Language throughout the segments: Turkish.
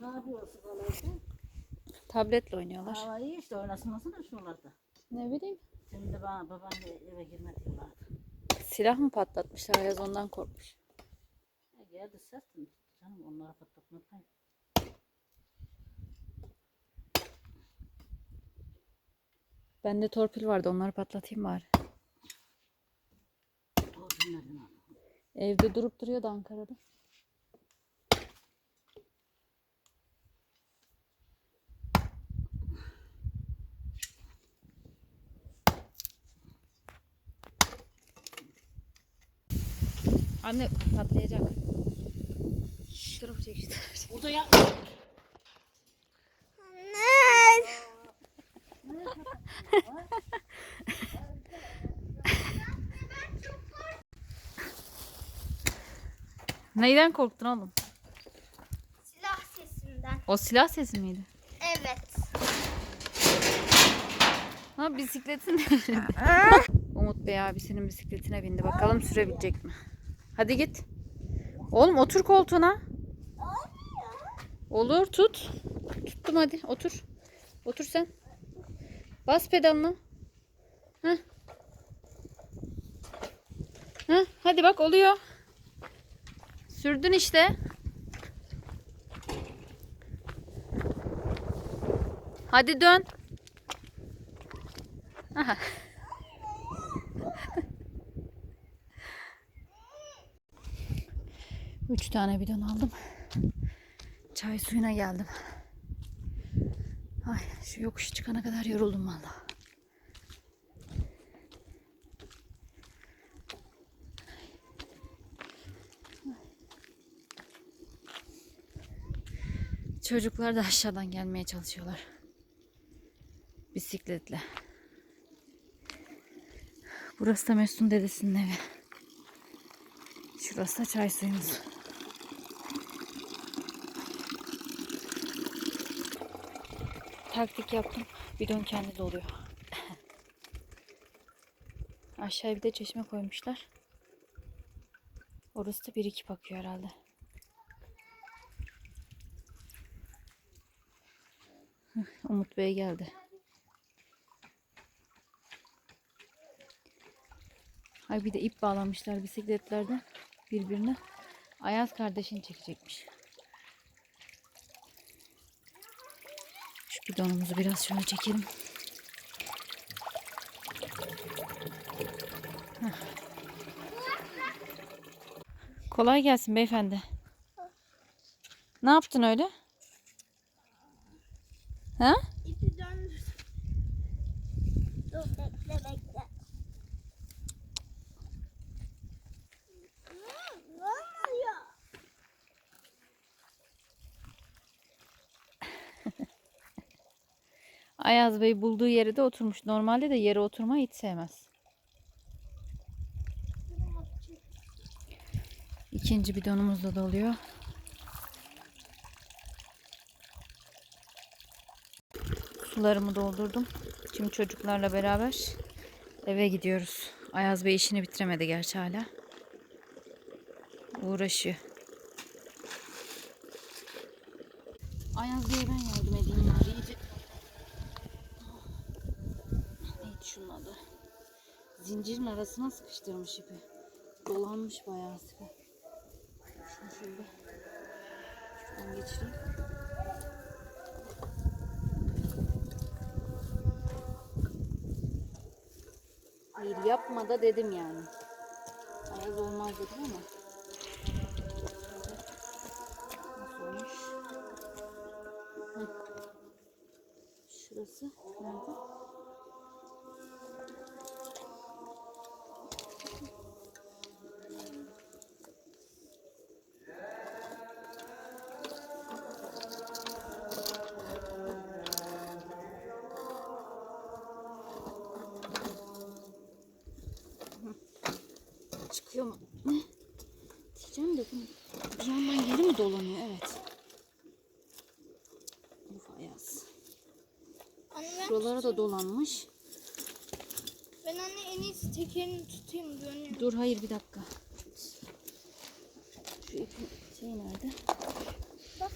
Ne yapıyorsun kalaydı? Tabletle oynuyorlar. Hava iyi işte oynasın da şuralarda. Ne bileyim. Şimdi bana baban eve girme diyorlardı. Silah mı patlatmışlar Ayaz ondan korkmuş. E geldi sert mi? Canım onlara patlatmadayım. Bende torpil vardı onları patlatayım bari. Evde durup duruyordu Ankara'da. Anne patlayacak. Şu tarafı çek şu tarafı. Burada ya. Neyden korktun oğlum? Silah sesinden. O silah sesi miydi? Evet. Ha bisikletin? Umut Bey abisinin bisikletine bindi. Bakalım sürebilecek mi? Hadi git. Oğlum otur koltuğuna. Olur tut. Tuttum hadi otur. Otur sen. Bas pedalını. Heh. Heh, hadi bak oluyor. Sürdün işte. Hadi dön. Aha. Tane bidon aldım. Çay suyuna geldim. Ay şu yokuş çıkana kadar yoruldum valla. Çocuklar da aşağıdan gelmeye çalışıyorlar. Bisikletle. Burası da Mesut'un dedesinin evi. Şurası da çay suyumuz. Taktik yaptım. Bidon kendi doluyor. Aşağıya bir de çeşme koymuşlar. Orası da bir iki bakıyor herhalde. Umut Bey geldi. Ay bir de ip bağlamışlar bisikletlerde birbirine. Ayaz kardeşini çekecekmiş. Bidonumuzu biraz şöyle çekelim. Kolay gelsin beyefendi. Ne yaptın öyle? Ha? İpi döndür. Dur bekle bekle. Hmm, Ne oluyor? Ayaz Bey bulduğu yere de oturmuş. Normalde de yere oturmayı hiç sevmez. İkinci bidonumuz da doluyor. Sularımı doldurdum. Şimdi çocuklarla beraber eve gidiyoruz. Ayaz Bey işini bitiremedi gerçi hala. Uğraşıyor. Arasına sıkıştırmış ipi. Dolanmış bayağı sıkı. Şunu şöyle şuradan geçireyim. Hayır yapma da dedim yani. Ayaz olmaz dedim ama. Şurası nerede? Mu? Ne? Diyeceğim de bu yandan geri mi dolanıyor? Evet. Uf ayaz. Şuralara da dolanmış. ben anne en iyisi tekerini tutayım dönüyorum. Dur hayır bir dakika. Şu ipin şey nerede? Bak.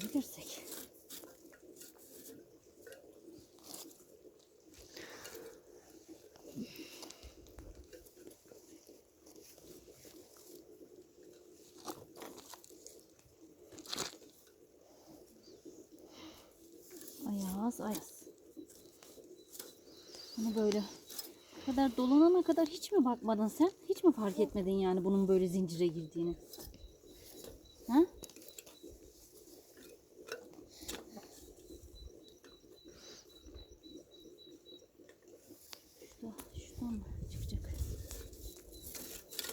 Çözebilirsek. Ayaz ayaz. Bunu böyle bu kadar dolanana kadar hiç mi bakmadın sen? Hiç mi fark etmedin yani bunun böyle zincire girdiğini? Ha? Şurada, şuradan mı çıkacak?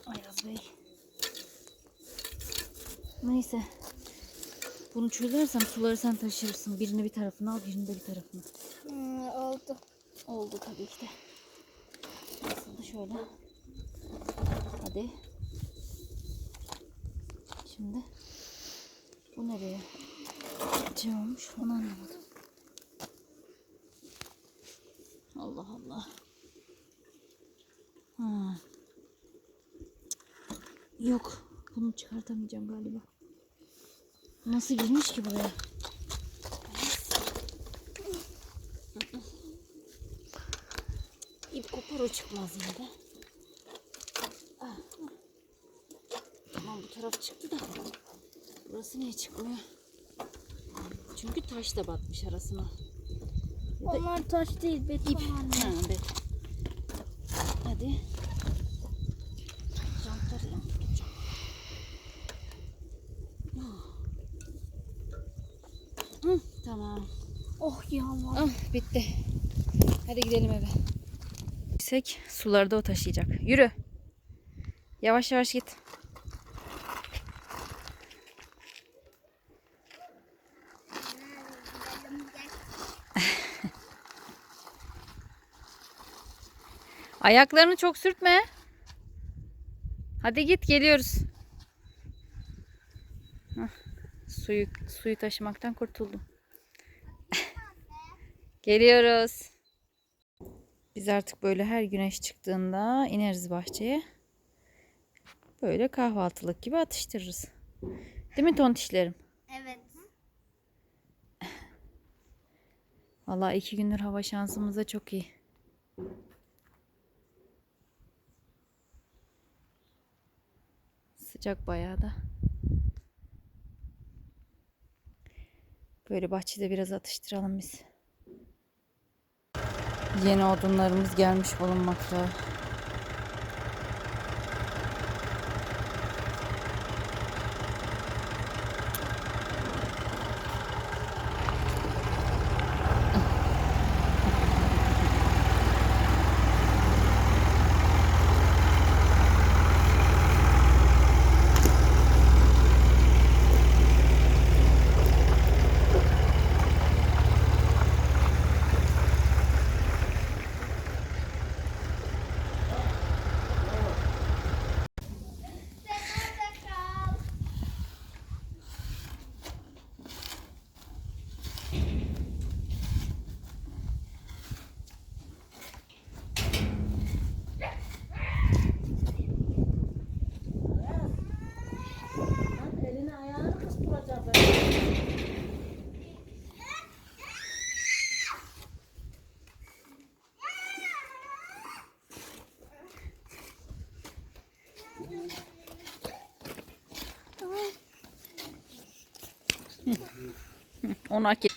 Ayaz Bey. Neyse. Bunu çözersem suları sen taşırsın. Birini bir tarafına al, birini de bir tarafına. Hmm, oldu. Oldu tabii ki de. Aslında şöyle. Hadi. Şimdi bu nereye? Şey olmuş onu anlamadım. Allah Allah. Ha. Yok. Bunu çıkartamayacağım galiba. Nasıl girmiş ki buraya? İp kopar o çıkmaz yine de. Ah. Tamam bu taraf çıktı da. Burası niye çıkmıyor? Çünkü taş da batmış arasına. Ya da Onlar taş değil beton ip. anne. Ha, evet. Hadi. Tamam. Oh yağmur. Ah bitti. Hadi gidelim eve. Yüksek suları da o taşıyacak. Yürü. Yavaş yavaş git. Ayaklarını çok sürtme. Hadi git geliyoruz. Hah, suyu suyu taşımaktan kurtuldum. Geliyoruz. Biz artık böyle her güneş çıktığında ineriz bahçeye. Böyle kahvaltılık gibi atıştırırız. Değil mi tontişlerim? Evet. Vallahi iki gündür hava şansımız da çok iyi. Sıcak bayağı da. Böyle bahçede biraz atıştıralım biz. Yeni odunlarımız gelmiş bulunmakta. Onu hak et.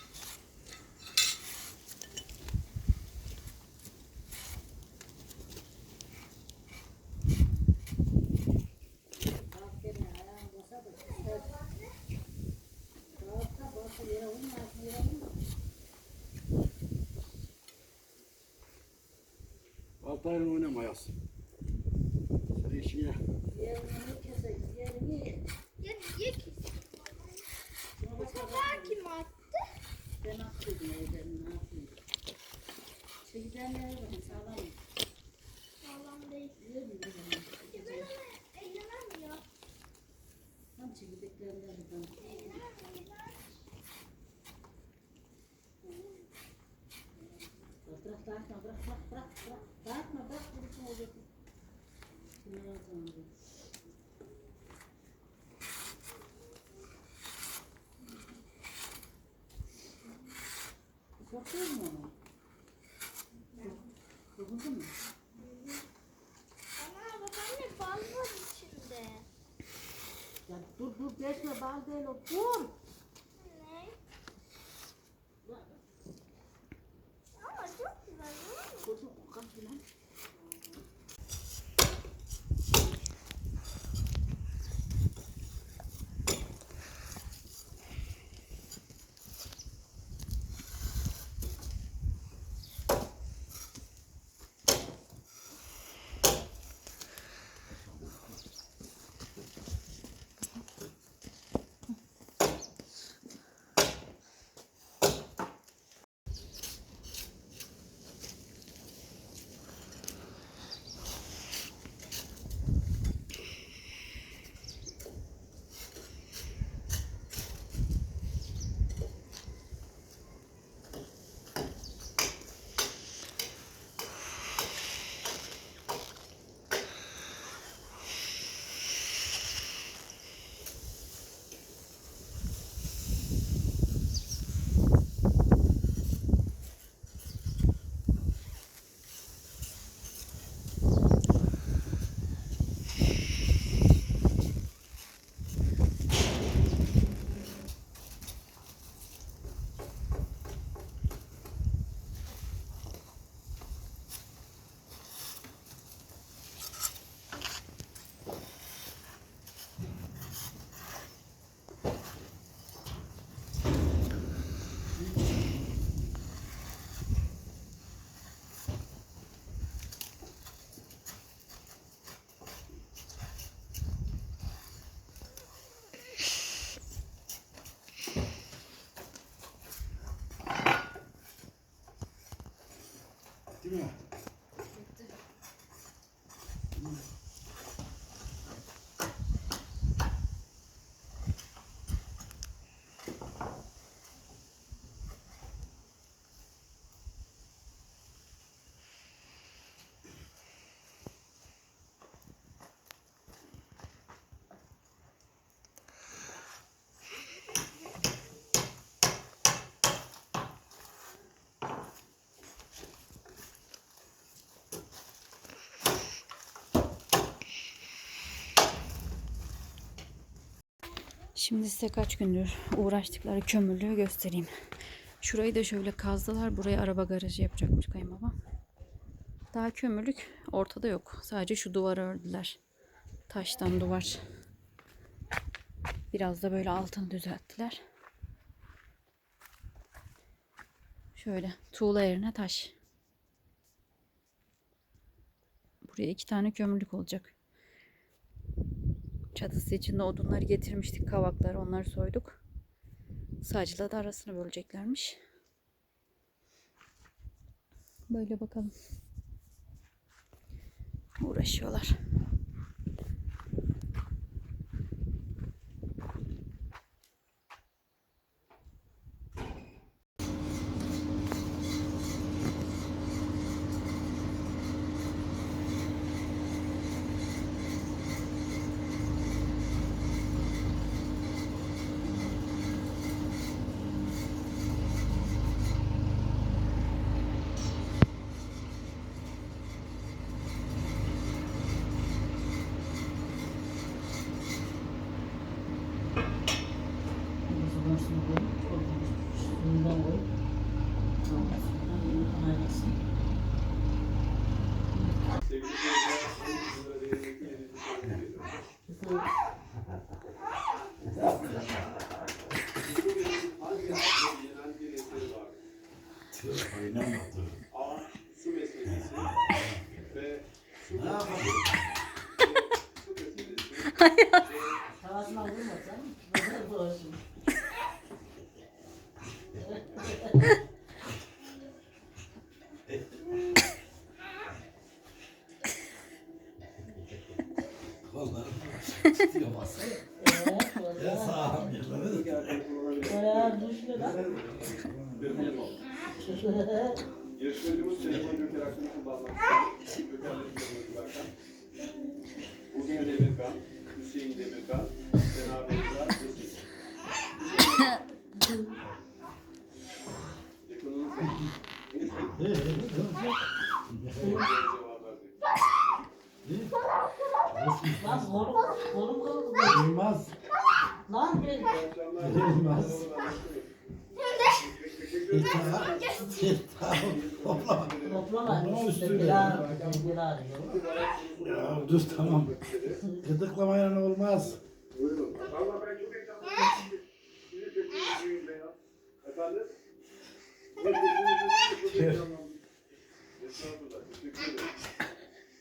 Altayla oynama yaz. Sen işine. Yerini kesek, yerini Ya niye ki? Bu sefer kim attı? ben attıydım evden, ne yapayım. Çekicilerine bakın sağlam? Sağlam değil. Ya. Tam çekiciklerinden buradan. Bırak, bırakma, bırak, bırak, bırak, bırak. Bırakma, bırak, bir için olacak. Bunları atalım Boom! Şimdi size kaç gündür uğraştıkları kömürlüğü göstereyim. Şurayı da şöyle kazdılar. Buraya araba garajı yapacakmış kayınbabam. Daha kömürlük ortada yok. Sadece şu duvarı ördüler. Taştan duvar. Biraz da böyle altını düzelttiler. Şöyle tuğla yerine taş. Buraya iki tane kömürlük olacak. Çatısı için de odunları getirmiştik kavakları onları soyduk. Sacıyla da arasını böleceklermiş. Böyle bakalım. Uğraşıyorlar. Oynamadı. su beslemesi ve su Ne yapalım? su beslemesi Ağzına vurmasan böyle dolaşın. Kollarım Bugün Demirkan, Hüseyin Demirkan, Sena Beyza, Hüseyin. Yakınınız Lan morum, morum kaldı. Duymaz. Lan bir Olmaz. İthaal. Toplama. toplama. Toplama üstüne üstüne. bir ağrı. Bir ağrı. Ya dur tamam. Gıdıklamayla olmaz. Buyurun. Valla ben çok heyecanlıyım. Sizi sesinizi. Efendim? Ederim.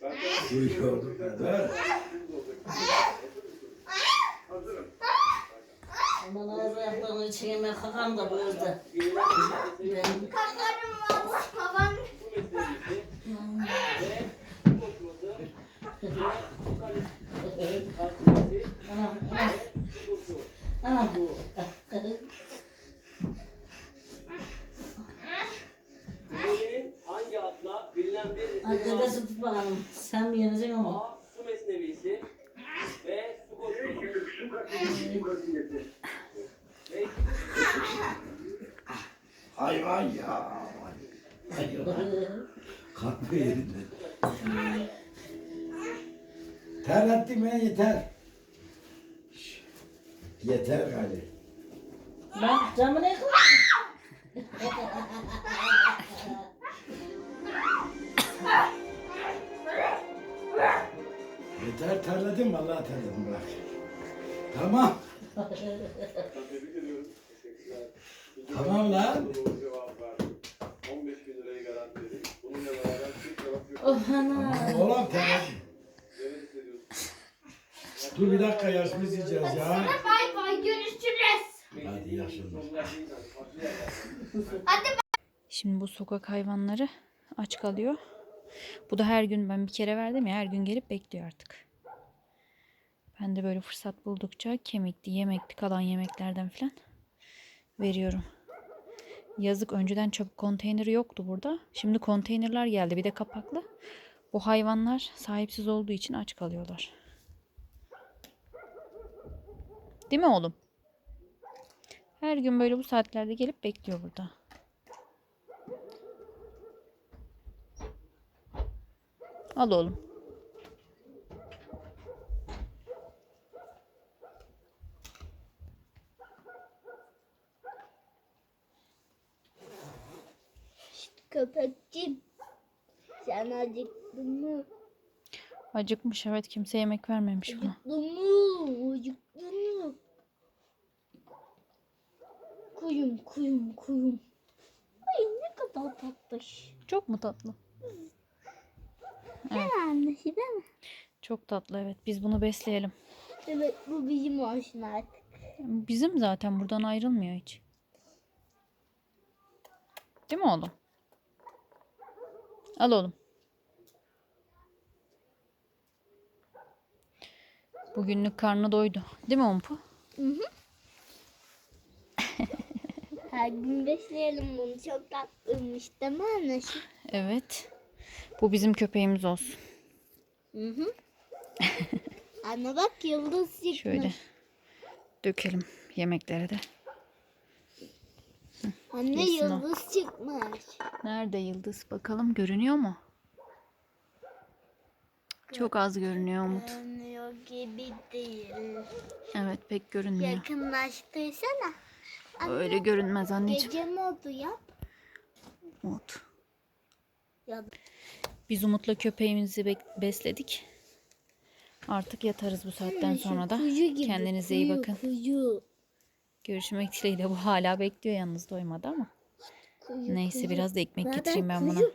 Ben de- Duyuyordum. Hazırım. Aman ağzı ayaklarını çiğneme kakam da buyurdu. Kakarım valla. Babam. Dedesi tut bakalım. Sen mi yeneceksin ama? A. Su mesnevisi B. Su Şu kasiyeti, şu kasiyeti. ve Hayvan ya. Hayvan. Kalkma yerinde. Terlettim ben yeter. Şş, Yeter gari. Lan camı ne kıldın? Yeter terledim vallahi terledim bırak. Tamam. Tamam lan. Doğru cevap verdim. 15 bin lirayı garantiledim. Bununla beraber çift cevap yok. Oh ana. Oğlum hissediyorsun? Dur bir dakika yaşımız yiyeceğiz ya. Bay bay görüşürüz. Hadi yaşında. Şimdi bu sokak hayvanları aç kalıyor. Bu da her gün ben bir kere verdim ya her gün gelip bekliyor artık. Ben de böyle fırsat buldukça kemikli, yemekli kalan yemeklerden falan veriyorum. Yazık önceden çöp konteyneri yoktu burada. Şimdi konteynerler geldi bir de kapaklı. Bu hayvanlar sahipsiz olduğu için aç kalıyorlar. Değil mi oğlum? Her gün böyle bu saatlerde gelip bekliyor burada. Al oğlum. Köpekçim. Sen acıktın mı? Acıkmış evet kimse yemek vermemiş buna. Acıktın mı? Acıktın mı? Kuyum kuyum kuyum. Ay ne kadar tatlış. Çok mu tatlı? Değil mi annesi değil mi? Çok tatlı evet. Biz bunu besleyelim. Evet bu bizim olsun artık. Bizim zaten buradan ayrılmıyor hiç. Değil mi oğlum? Al oğlum. Bugünlük karnı doydu. Değil mi Umpu? Her gün besleyelim bunu. Çok tatlıymış değil mi annesi? Evet. Bu bizim köpeğimiz olsun. Hı hı. Anne bak yıldız çıkmış. Şöyle dökelim yemeklere de. Anne yesin o. yıldız çıkmış. Nerede yıldız? Bakalım görünüyor mu? Çok az görünüyor Umut. Görünüyor gibi değil. Evet pek görünmüyor. Yakınlaştırsana. Anne, Öyle görünmez anneciğim. Gece modu yap. Umut. Biz Umut'la köpeğimizi besledik. Artık yatarız bu saatten sonra da. Kendinize iyi bakın. Kuyu, Görüşmek dileğiyle. Bu hala bekliyor yalnız doymadı ama. kuyu, Neyse kuyu. biraz da ekmek Nereden getireyim ben buna. kuyu?